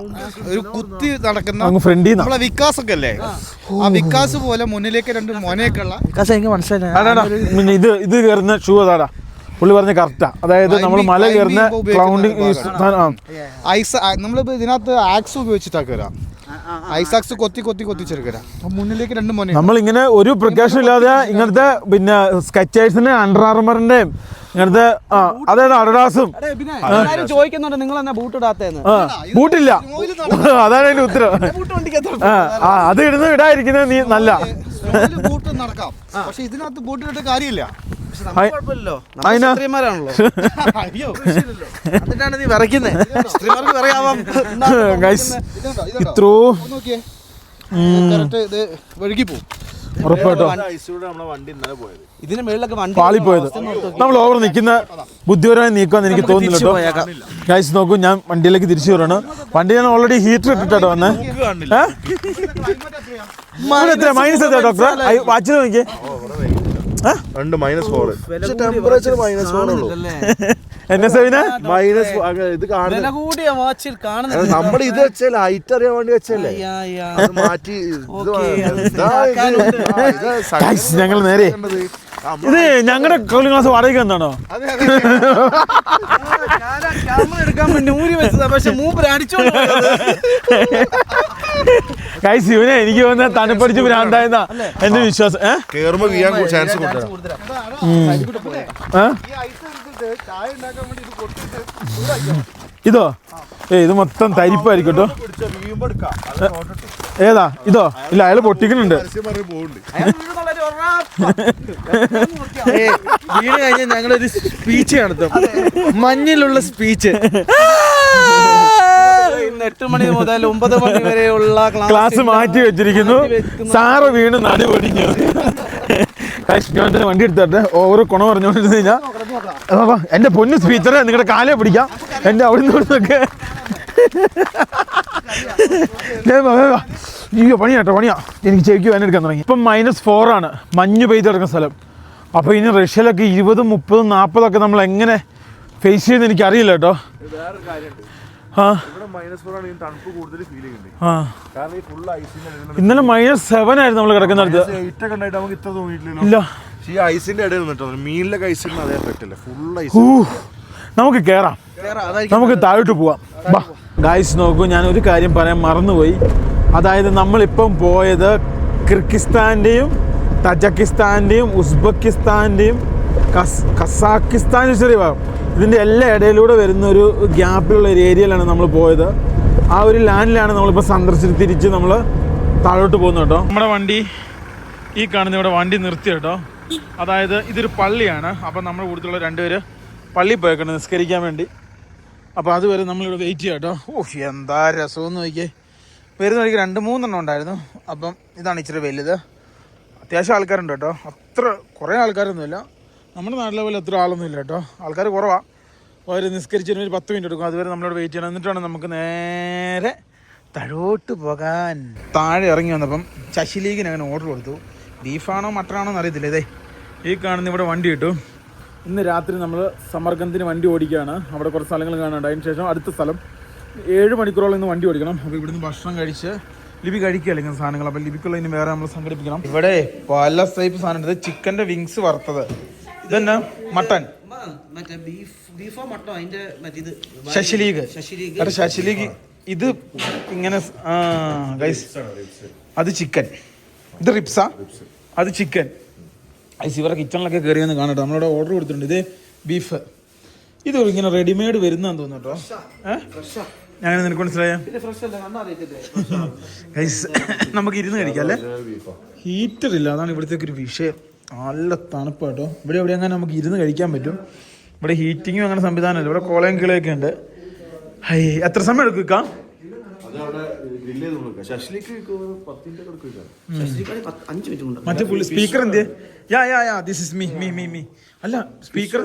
ഒരു കുത്തി നടക്കുന്ന അങ്ങ് ഫ്രണ്ടിൽ നമ്മളെ വികാസ് ഒക്കെ അല്ലേ? ആ. വികാസ് പോലെ മുന്നിലേക്ക് രണ്ട് മോനെയൊക്കെ ഉള്ള വികാസം എനിക്ക് മനസ്സിലായി പിന്നെ ഇത് ഇത് കയറുന്ന ഷൂ അതാടാ. പുള്ളി പറഞ്ഞ കറക്റ്റാ അതായത് നമ്മൾ മല കയറുന്ന ക്ലൗണ്ടിങ് ഐസ് നമ്മളിപ്പോ ഇതിനകത്ത് ആക്സ് ഉപയോഗിച്ചിട്ടാ കയറാം ഐസ് കൊത്തി കൊത്തി കൊത്തി മുന്നിലേക്ക് രണ്ട് മോനെ. നമ്മൾ ഇങ്ങനെ ഒരു പ്രിക്കോഷൻ ഇല്ലാതെ ഇങ്ങനത്തെ പിന്നെ സ്കെച്ചേഴ്സിന്റെ അണ്ടർ ആർമറിന്റെ ഇങ്ങനത്തെ ആ അതായത് അഡഡാസും ചോദിക്കുന്നുണ്ട് നിങ്ങൾ എന്നാ ബൂട്ട് ഇടാത്തേന്ന് ബൂട്ടില്ല അതാണ് അതിന്റെ ഉത്തരം. അത് ഇടുന്ന ഇടാതിരിക്കുന്നത് നീ നല്ല. ബൂട്ട് നടക്കാം. പക്ഷെ ഇതിനകത്ത് ബൂട്ടിലിട്ട് കാര്യമില്ല. എന്നിട്ടാണ് നീ വിറയ്ക്കുന്നത് ഇത്രോ ഇത് വഴുകി പോകും വണ്ടി പോയത്. ഇതിന് മേളിലൊക്കെ വണ്ടി പാളിപ്പോയത് നമ്മൾ ഓവർ നിൽക്കുന്ന ബുദ്ധിപരമായി നീക്കുമെന്ന് എനിക്ക് തോന്നുന്നില്ല ഗൈസ് നോക്കൂ ഞാൻ വണ്ടിയിലേക്ക് തിരിച്ചു വരാണ്. വണ്ടി ഞാൻ ഓൾറെഡി ഹീറ്റർ ഇട്ടിട്ടോ വന്നേ. എത്ര മൈനസ് എത്ര ഡോക്ടർ വാച്ചിൽ നോക്കിയേ രണ്ട് minus four temperature minus four ഉള്ളൂ. എന്നെ സവിനെ? മൈനസ് ഇത് കാണുന്നത് നമ്മൾ ഇത് വെച്ച ലൈറ്റ് അറിയാൻ വേണ്ടി വെച്ചല്ലേ. മാറ്റി ഞങ്ങൾ നേരെ. ഇത് ഞങ്ങളുടെ കൂളിംഗ് ക്ലാസ് വാടക എന്താണോ ഞാൻ ക്യാമറ എടുക്കാൻ വേണ്ടി ഊരി വെച്ചതാ. പക്ഷെ മൂപ്പര് അടിച്ചോണ്ട്. ഗൈസ് ഇവനെ എനിക്ക് വന്ന തണുപ്പടിച്ച് ഭ്രാന്തായെന്ന എന്റെ വിശ്വാസം. ചാൻസ് ഇത് കൊട്ടിട്ട് ഇതോ? ഏ ഇത് മൊത്തം തരിപ്പായിരിക്കട്ടോ. ഏതാ? ഇതോ? ഇല്ല അയാൾ പൊട്ടിക്കുന്നുണ്ട് കഴിഞ്ഞാൽ ഞങ്ങളൊരു സ്പീച്ച് നടത്തും. മഞ്ഞിലുള്ള സ്പീച്ച് ഇന്ന് എട്ട് മണി മുതൽ ഒമ്പത് മണി വരെയുള്ള ക്ലാസ് മാറ്റി വെച്ചിരിക്കുന്നു. സാറ് വീണ് നടു പൊടിഞ്ഞു വണ്ടി എടുത്തിട്ട് ഓവറ് കുണ പറഞ്ഞുകൊണ്ടിരുന്നു കഴിഞ്ഞാൽ എന്റെ പൊന്ന് സ്പീച്ചറെ നിങ്ങളുടെ കാലേ പിടിക്കാം. എന്റെ അവിടെ നിന്നൊക്കെ അയ്യോ പണിയാട്ടോ പണിയാ. എനിക്ക് ചെവിക്ക് വേന എടുക്കാൻ തുടങ്ങി. ഇപ്പം മൈനസ് ഫോർ ആണ്. മഞ്ഞ് പെയ്ത് കിടക്കുന്ന സ്ഥലം. അപ്പോൾ ഇനി റഷ്യയിലൊക്കെ ഇരുപതും മുപ്പതും നാൽപ്പതൊക്കെ നമ്മൾ എങ്ങനെ ഫേസ് ചെയ്യുന്ന എനിക്ക് അറിയില്ല കേട്ടോ ഇന്നലെ മൈനസ് സെവൻ ആയിരുന്നു നമ്മൾ കിടക്കുന്ന നമുക്ക് ഇത്ര തോന്നിയിട്ടില്ലല്ലോ. ഇല്ല. ഈ ഐസിന്റെ ഇടയിൽ നിന്നിട്ടോ മീനിലൊക്കെ ഐസിന് അതേ പറ്റില്ല ഫുൾ ഐസ് ഊ, നമുക്ക് താഴോട്ട് പോവാം. ബാ. ഗായ്സ് നോക്കൂ ഞാൻ ഒരു കാര്യം പറയാൻ മറന്നുപോയി. അതായത് നമ്മളിപ്പം പോയത് കിർഗിസ്ഥാന്റെയും തജക്കിസ്ഥാന്റെയും ഉസ്ബെക്കിസ്ഥാന്റെയും കസ് ചെറിയ ഭാഗം. ഇതിന്റെ എല്ലാ ഇടയിലൂടെ വരുന്ന ഒരു ഗ്യാപ്പിലുള്ള ഒരു ഏരിയയിലാണ് നമ്മൾ പോയത്. ആ ഒരു ലാൻഡിലാണ് നമ്മളിപ്പോൾ സന്ദർശിച്ച് തിരിച്ച് നമ്മൾ താഴോട്ട് പോകുന്നത് കേട്ടോ. നമ്മുടെ വണ്ടി ഈ കാണുന്ന ഇവിടെ വണ്ടി നിർത്തി കേട്ടോ. അതായത് ഇതൊരു പള്ളിയാണ്. അപ്പം നമ്മുടെ കൂടുതലുള്ള രണ്ടുപേര് പള്ളി പോയേക്കണം നിസ്കരിക്കാൻ വേണ്ടി. അപ്പോൾ അതുവരെ നമ്മളിവിടെ വെയിറ്റ് ചെയ്യാം കേട്ടോ. ഓഹ് എന്താ രസമെന്ന് നോക്കിയേ. വരുന്ന വഴിക്ക് രണ്ട് മൂന്നെണ്ണം ഉണ്ടായിരുന്നു. അപ്പം ഇതാണ് ഇച്ചിരി വലുത്. അത്യാവശ്യം ആൾക്കാരുണ്ട് കേട്ടോ. അത്ര കുറേ ആൾക്കാരൊന്നുമില്ല. നമ്മുടെ നാട്ടിലെ പോലെ എത്ര ആളൊന്നും ഇല്ല കേട്ടോ. ആൾക്കാർ കുറവാണ് അവർ നിസ്കരിച്ചതിന് ഒരു പത്ത് മിനിറ്റ് എടുക്കും. അതുവരെ നമ്മളോട് വെയിറ്റ് ചെയ്യണം. എന്നിട്ടാണ് നമുക്ക് നേരെ താഴോട്ട് പോകാൻ. താഴെ ഇറങ്ങി വന്നപ്പം ശശിലീഗിന് അങ്ങനെ ഓർഡർ കൊടുത്തു. ബീഫാണോ മട്ടനാണോ എന്ന് അറിയത്തില്ല. ഇതേ ഈ കാണുന്ന ഇവിടെ വണ്ടി കിട്ടും. ഇന്ന് രാത്രി നമ്മൾ സമർഗന്ധിന് വണ്ടി ഓടിക്കുകയാണ്. അവിടെ കുറച്ച് സ്ഥലങ്ങൾ കാണാനുണ്ട്. അതിന് ശേഷം അടുത്ത സ്ഥലം. ഏഴ് മണിക്കൂറോളം ഇന്ന് വണ്ടി ഓടിക്കണം. അപ്പോൾ ഇവിടുന്ന് ഭക്ഷണം കഴിച്ച് ലിപി കഴിക്കുക അല്ലെങ്കിൽ സാധനങ്ങൾ. അപ്പോൾ ലിപിക്കുള്ള ഇനി വേറെ നമ്മൾ സംഘടിപ്പിക്കണം. ഇവിടെ പല ടൈപ്പ് സാധനം ചിക്കന്റെ വിങ്സ് വറുത്തത്. ഇതെന്നാ? മട്ടൻ. ശശിലീഗ്. എടാ ശശിലീഗ് ഇത് ഇങ്ങനെ ആ ഗൈസ് അത് ചിക്കൻ ഇത് റിപ്സ അത് ചിക്കൻ ഐസ് ഇവരുടെ കിച്ചണിലൊക്കെ കയറി വന്ന് കാണട്ടോ. നമ്മളിവിടെ ഓർഡർ കൊടുത്തിട്ടുണ്ട്. ഇത് ബീഫ് ഇത് ഇങ്ങനെ റെഡിമെയ്ഡ് വരുന്നതെന്ന് തോന്നുന്നു കേട്ടോ. ഞാൻ നിനക്ക് മനസ്സിലായ? ഗൈസ് നമുക്ക് ഇരുന്ന് കഴിക്കാം അല്ലേ? ഹീറ്റർ ഇല്ല. അതാണ് ഇവിടുത്തെ ഒരു വിഷയം. നല്ല തണുപ്പ് കേട്ടോ. ഇവിടെ എവിടെ അങ്ങനെ നമുക്ക് ഇരുന്ന് കഴിക്കാൻ പറ്റും. ഇവിടെ ഹീറ്റിങ്ങും അങ്ങനെ സംവിധാനമില്ല. ഇവിടെ കോളയും കിളയൊക്കെ ഉണ്ട്. ഹൈ എത്ര സമയം എടുക്കും ഇക്ക? ശശിലേക്ക് പത്തിന്റെ കൊടുക്കുക ശശിലിക്കാട് പത്ത്- അഞ്ച് മിനിറ്റ് കൊണ്ട് മറ്റേ പുള്ളി സ്പീക്കർ എന്ത് yeah yeah yeah this is me me me me അല്ല സ്പീക്കർ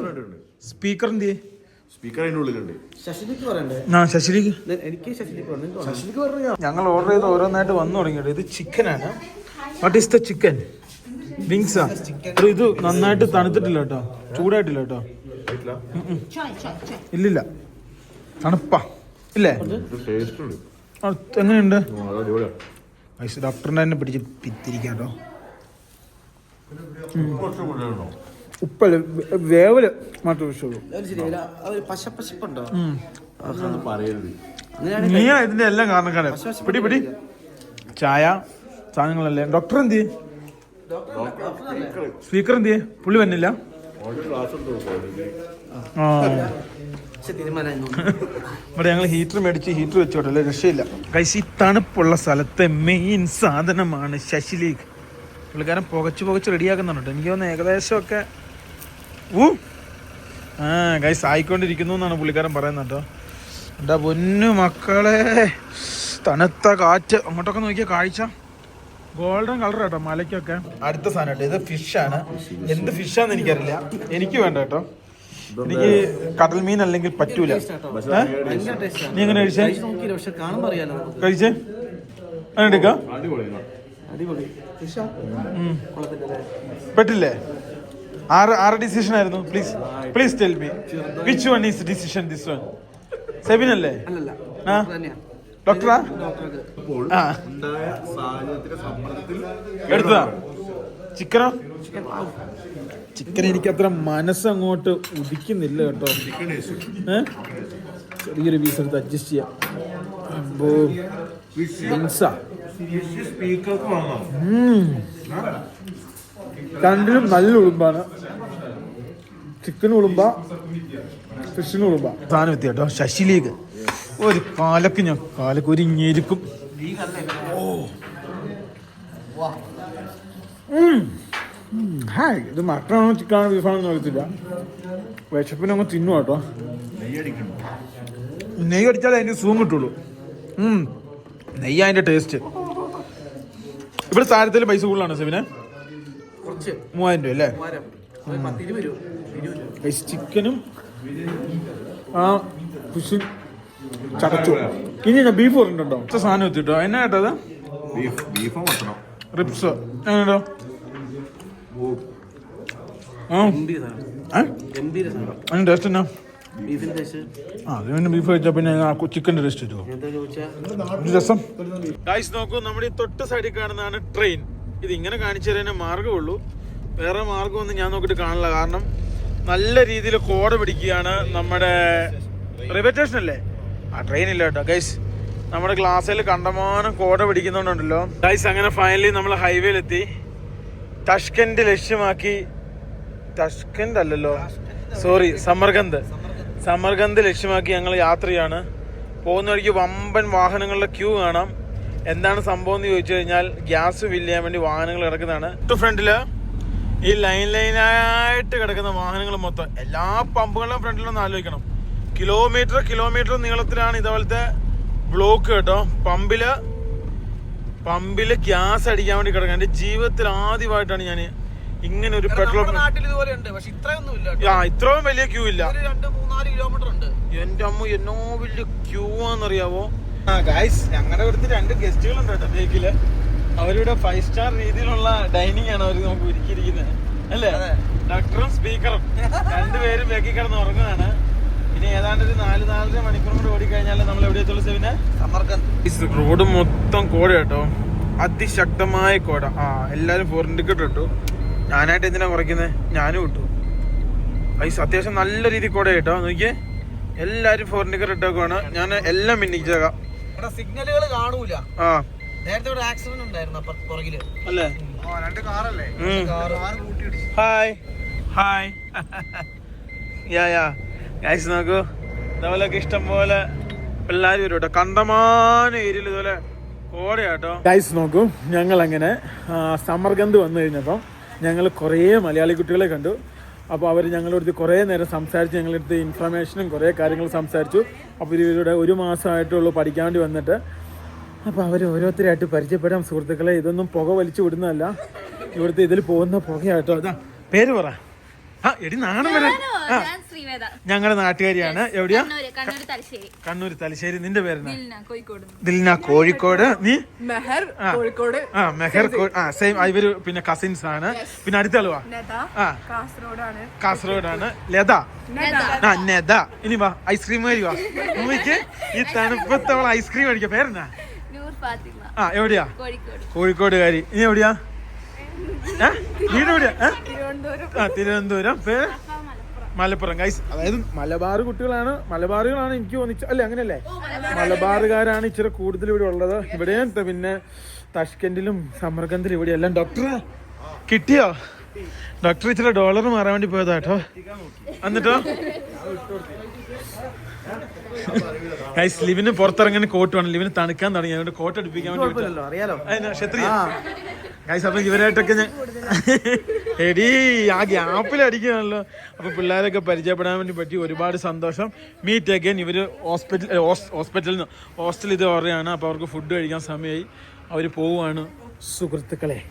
സ്പീക്കർ എന്ത് സ്പീക്കർ അതിന്റെ ഉള്ളിലുണ്ട്. ശശിലിക്ക് പറയണ്ടേ? ആ ശശിലേക്ക്. ഞങ്ങൾ ഓർഡർ ചെയ്ത് ഓരോന്നായിട്ട് വന്നു തുടങ്ങിയിട്ട് ഇത് ചിക്കനാണ് വാട്ട് ഈസ് ദ ചിക്കൻ വിങ്സാ ഇത് നന്നായിട്ട് തണുത്തിട്ടില്ല കേട്ടോ. ചൂടായിട്ടില്ല കേട്ടോ. ഇല്ലില്ല. തണുപ്പാ. ഇല്ലേ? എങ്ങനെയുണ്ട്? ഡോക്ടറിനെ തന്നെ പിടിച്ച് പിത്തിരിക്കാം കേട്ടോ. ഉപ്പല്ല? വേവൽ മാത്രമേ വിഷയമുള്ളൂ നീയാ ഇതിന്റെ എല്ലാം കാരണക്കാരെ പിടി പിടി. ചായ സാധനങ്ങളല്ലേ. ഡോക്ടർ എന്ത് ചെയ്യും സ്പീക്കർ എന്ത് ചെയ്യേ പുള്ളി വന്നില്ല? ആ. ഇവിടെ ഞങ്ങൾ ഹീറ്റർ മേടിച്ച് ഹീറ്റർ വെച്ചോട്ടല്ലേ രക്ഷയില്ല. കൈശി ഈ തണുപ്പുള്ള സ്ഥലത്തെ മെയിൻ സാധനമാണ് ശശിലീഗ് പുള്ളിക്കാരൻ പുകച്ച് പുകച്ച് റെഡിയാക്കുന്നുണ്ട് എനിക്ക് തോന്നുന്നു ഏകദേശമൊക്കെ ഊ! ആ കൈസ് ആയിക്കൊണ്ടിരിക്കുന്നു എന്നാണ് പുള്ളിക്കാരൻ പറയുന്നത് കേട്ടോ. എന്താ പൊന്നു മക്കളെ. തണുത്ത കാറ്റ്. അങ്ങോട്ടൊക്കെ നോക്കിയ കാഴ്ച. ഗോൾഡൻ കളർ കേട്ടോ മലയ്ക്കൊക്കെ. അടുത്ത സാധനം കേട്ടോ ഇത് ഫിഷാണ് എന്ത് ഫിഷാന്ന് എനിക്കറിയില്ല. എനിക്ക് വേണ്ട കേട്ടോ. എനിക്ക് കടൽ മീൻ അല്ലെങ്കിൽ പറ്റൂല? നീ എങ്ങനെ കഴിച്ചേ. കഴിച്ചേ? അങ്ങനെ എടുക്കാം? അടിപൊളി ഫിഷാ പെട്ടില്ലേ? ആറ് ആറ് ഡിസിഷൻ ആയിരുന്നു. Please please tell me which one is decision this one Sebin അല്ലേ? അല്ലല്ല ആ? തന്നെയാ. ഡോക്ടറാ? എടുത്തതാ. ചിക്കനോ? ചിക്കൻ എനിക്ക് അത്ര മനസ്സങ്ങോട്ട് ഉദിക്കുന്നില്ല കേട്ടോ? ചെറിയൊരു പീസ് എടുത്ത് അഡ്ജസ്റ്റ് ചെയ്യാം. രണ്ടിനും. രണ്ടിലും നല്ല ഉളുമ്പാണ്. ചിക്കൻ ഉളുമ്പ ഫിഷിന് ഉളുമ്പ. സാധനം എത്തി കേട്ടോ ശശിലീഗ്. ഒരു കാലക്ക് ഞാൻ കാലക്ക് ഒരു. ഉം. ഹായ് ഇത് മട്ടണോ ചിക്കനാണോ ബീഫാണോ അറിയത്തില്ല. വിശപ്പിനങ്ങ് തിന്നു കേട്ടോ. നെയ്യ് അടിച്ചാലേ അതിന്റെ സൂം കിട്ടുള്ളൂ. ഉം. നെയ്യ് അതിന്റെ ടേസ്റ്റ് ഇവിടെ സാരത്തിൽ പൈസ കൂടുതലാണ് സെവിനെ കുറച്ച്. മൂവായിരം രൂപ. അല്ലേ ചിക്കനും ആ ഫിഷും ചടച്ചു ഇനി ഞാൻ ബീഫ് പറഞ്ഞിട്ടുണ്ടോ ഒറ്റ സാധനം എത്തിട്ടോ എന്നാ കേട്ടത് ബീഫ് ബീഫ് മട്ടണം റിപ്സ് എങ്ങനെയോ ആ. ഗംഭീര സാധനം. ഏ? ഗംഭീര സാധനം. അതിന് ടേസ്റ്റ് എന്നാ? ബീഫിന്റെ ടേസ്റ്റ് ആ അത് പിന്നെ ബീഫ് കഴിച്ചാ പിന്നെ ചിക്കന്റെ ടേസ്റ്റ് രസം? ഗൈസ് നോക്കൂ നമ്മുടെ ഈ തൊട്ട് സൈഡിൽ കാണുന്നതാണ് ട്രെയിൻ ഇത് ഇങ്ങനെ കാണിച്ചു തരാനേ മാർഗമുള്ളൂ വേറെ മാർഗമൊന്നും ഞാൻ നോക്കിയിട്ട് കാണില്ല. കാരണം നല്ല രീതിയിൽ കോട പിടിക്കുകയാണ് നമ്മുടെ റെയിൽവേ സ്റ്റേഷൻ അല്ലേ? ആ ട്രെയിൻ ഇല്ല കേട്ടോ. ഗൈസ് നമ്മുടെ ഗ്ലാസ്സിൽ കണ്ടമാനം കോട പിടിക്കുന്നുണ്ടല്ലോ ഗൈസ് അങ്ങനെ ഫൈനലി നമ്മൾ ഹൈവേയിലെത്തി ടഷ്കൻഡ് ലക്ഷ്യമാക്കി. ടഷ്കൻഡ് അല്ലല്ലോ. സോറി സമർഗന്ത് സമർഗന്ത് ലക്ഷ്യമാക്കി ഞങ്ങൾ യാത്രയാണ്. പോകുന്ന വഴിക്ക് വമ്പൻ വാഹനങ്ങളുടെ ക്യൂ കാണാം. എന്താണ് സംഭവം എന്ന് ചോദിച്ചു കഴിഞ്ഞാൽ ഗ്യാസ് ഫില്ല് ചെയ്യാൻ വേണ്ടി വാഹനങ്ങൾ കിടക്കുന്നതാണ്. ടു ഫ്രണ്ടിൽ ഈ ലൈൻ ലൈനായിട്ട് കിടക്കുന്ന വാഹനങ്ങൾ മൊത്തം എല്ലാ പമ്പുകളും ഫ്രണ്ടിലൊന്ന് ആലോചിക്കണം. കിലോമീറ്റർ കിലോമീറ്റർ നീളത്തിലാണ് ഇതുപോലത്തെ ബ്ലോക്ക് കേട്ടോ. പമ്പിൽ പമ്പിൽ ഗ്യാസ് അടിക്കാൻ വേണ്ടി കിടക്കുക എന്റെ ജീവിതത്തിൽ ആദ്യമായിട്ടാണ് ഞാൻ ഇങ്ങനെ ഒരു പെട്രോൾ. ആ ഇത്രയും വലിയ ക്യൂ ഇല്ല. ഒരു രണ്ട് മൂന്നാൽ കിലോമീറ്റർ ഉണ്ട്. എന്റെ അമ്മ എന്നോ വലിയ ക്യൂ ആണെന്നറിയാവോ? ആ ഗായ്സ് ഞങ്ങളുടെ അടുത്ത് രണ്ട് ഗസ്റ്റുകൾ ഉണ്ട് കേട്ടോ ബേക്കിൽ. അവരിവിടെ ഫൈവ് സ്റ്റാർ രീതിയിലുള്ള ഡൈനിങ് ആണ് അവർ നമുക്ക് ഒരുക്കിയിരിക്കുന്നത്. അല്ലേ? ഡോക്ടറും സ്പീക്കറും രണ്ടുപേരും ബേക്കിൽ കിടന്ന് ഉറങ്ങുന്നതാണ് ഇനി ഏതാണ്ട് ഒരു നാല് നാലര മണിക്കൂർ കൂടെ ഓടിക്കഴിഞ്ഞാൽ നമ്മൾ എവിടെ എത്തുള്ളൂ സെവിനെ സമർക്കന്ത് റോഡ് മൊത്തം കോട കേട്ടോ. അതിശക്തമായ കോട. ആ എല്ലാരും ഫോറിൻ ടിക്കറ്റ് ഇട്ടു. ഞാനായിട്ട് എന്തിനാ കുറയ്ക്കുന്നത് ഞാനും ഇട്ടു. ഐസ് അത്യാവശ്യം നല്ല രീതി കോട കേട്ടോ. നോക്കിയേ. എല്ലാരും ഫോറിൻ ടിക്കറ്റ് ഇട്ടേക്കുവാണ്. ഞാൻ എല്ലാം മിന്നിച്ചേക്കാം. സിഗ്നലുകൾ കാണൂല. ആ. നേരത്തെ ഒരു ആക്സിഡന്റ് ഉണ്ടായിരുന്നു അപ്പൊ പുറകിൽ. അല്ലേ? രണ്ട് കാറല്ലേ? Car. Hi. Hi. Yeah yeah. Guys നോക്കൂ. ഇതുപോലെ ഇഷ്ടം പോലെ പിള്ളേർ വരും കേട്ടോ കണ്ടമാന ഏരിയയിൽ ഇതുപോലെ കോടയാട്ടോ. ഗൈസ് നോക്കൂ. ഞങ്ങൾ അങ്ങനെ സമർഗന്ധ് വന്നു കഴിഞ്ഞപ്പം ഞങ്ങൾ കുറേ മലയാളി കുട്ടികളെ കണ്ടു. അപ്പോൾ അവർ ഞങ്ങളടുത്ത് കുറേ നേരം സംസാരിച്ച് ഞങ്ങളടുത്ത് ഇൻഫർമേഷനും കുറേ കാര്യങ്ങൾ സംസാരിച്ചു. അപ്പോൾ ഇവരുടെ ഒരു മാസമായിട്ടുള്ളൂ പഠിക്കാൻ വേണ്ടി വന്നിട്ട്. അപ്പോൾ അവർ ഓരോരുത്തരായിട്ട് പരിചയപ്പെടാം സുഹൃത്തുക്കളെ. ഇതൊന്നും പുക വലിച്ചു വിടുന്നതല്ല. ഇവിടുത്തെ ഇതിൽ പോകുന്ന പുകയാട്ടോ. അതാ പേര് പറ. ആ എടി നാണം വരെ ആ. ഞാൻ ശ്രീവേദ. ഞങ്ങളുടെ നാട്ടുകാരിയാണ്. എവിടെയാ? കണ്ണൂര് കണ്ണൂര് തലശ്ശേരി. കണ്ണൂർ തലശ്ശേരി. നിന്റെ പേര് ദിൽന കോഴിക്കോട്. ദിൽന കോഴിക്കോട്. നീ? മെഹർ ആ. കോഴിക്കോട്. ആ മെഹർ കോ- ആ സെയിം ഇവർ പിന്നെ കസിൻസ് ആണ്. പിന്നെ അടുത്ത ആളുവാ കാസർഗോഡ് ആ. കാസർഗോഡാണ്. കാസർഗോഡാണ്. ലത. ആ നെത. ഇനി വാ ഐസ്ക്രീം കയറി വാ ഉമ്മയ്ക്ക് ഈ തണുപ്പത്തവൾ ഐസ്ക്രീം മേടിക്കാം. പേരെന്നാ? നൂർ ഫാത്തിമ. ആ എവിടെയാ? കോഴിക്കോട് കോഴിക്കോട്. കോഴിക്കോടുകാരി. ഇനി എവിടെയാ? വീട് ആ തിരുവനന്തപുരം. പേര് മലപ്പുറം. ഗൈസ് അതായത് മലബാർ കുട്ടികളാണ് മലബാറുകളാണ് എനിക്ക് തോന്നിച്ച അല്ലേ അങ്ങനെയല്ലേ? മലബാറുകാരാണ് ഇച്ചിരി കൂടുതൽ ഇവിടെ ഉള്ളത്. ഇവിടെയും പിന്നെ തഷ്കൻഡിലും സമർഗന്ധിലും ഇവിടെ എല്ലാം ഡോക്ടർ കിട്ടിയോ? ഡോക്ടർ ഇച്ചിരി ഡോളർ മാറാൻ വേണ്ടി പോയതാട്ടോ എന്നിട്ടോ? ഗൈസ് ലിവിന് പുറത്തിറങ്ങാൻ കോട്ട് വേണം. ലിവിന് തണുക്കാൻ തുടങ്ങി. അതുകൊണ്ട് കോട്ട് അടുപ്പിക്കാൻ വേണ്ടി. അറിയാലോ. ക്ഷത്രിയ. ഗൈസ് അപ്പൊ ഇവരായിട്ടൊക്കെ ഞാൻ എടി ആ ഗ്യാപ്പിൽ അടിക്കുകയാണല്ലോ. അപ്പൊ പിള്ളേരൊക്കെ പരിചയപ്പെടാൻ വേണ്ടി പറ്റി ഒരുപാട് സന്തോഷം. മീറ്റ് അഗൈൻ ഇവർ ഹോസ്പിറ്റൽ ഹോസ്പിറ്റലിൽ നിന്ന് ഹോസ്റ്റൽ ഇത് പറയുകയാണ്. അപ്പൊ അവർക്ക് ഫുഡ് കഴിക്കാൻ സമയമായി. അവർ പോവുകയാണ്. സുഹൃത്തുക്കളെ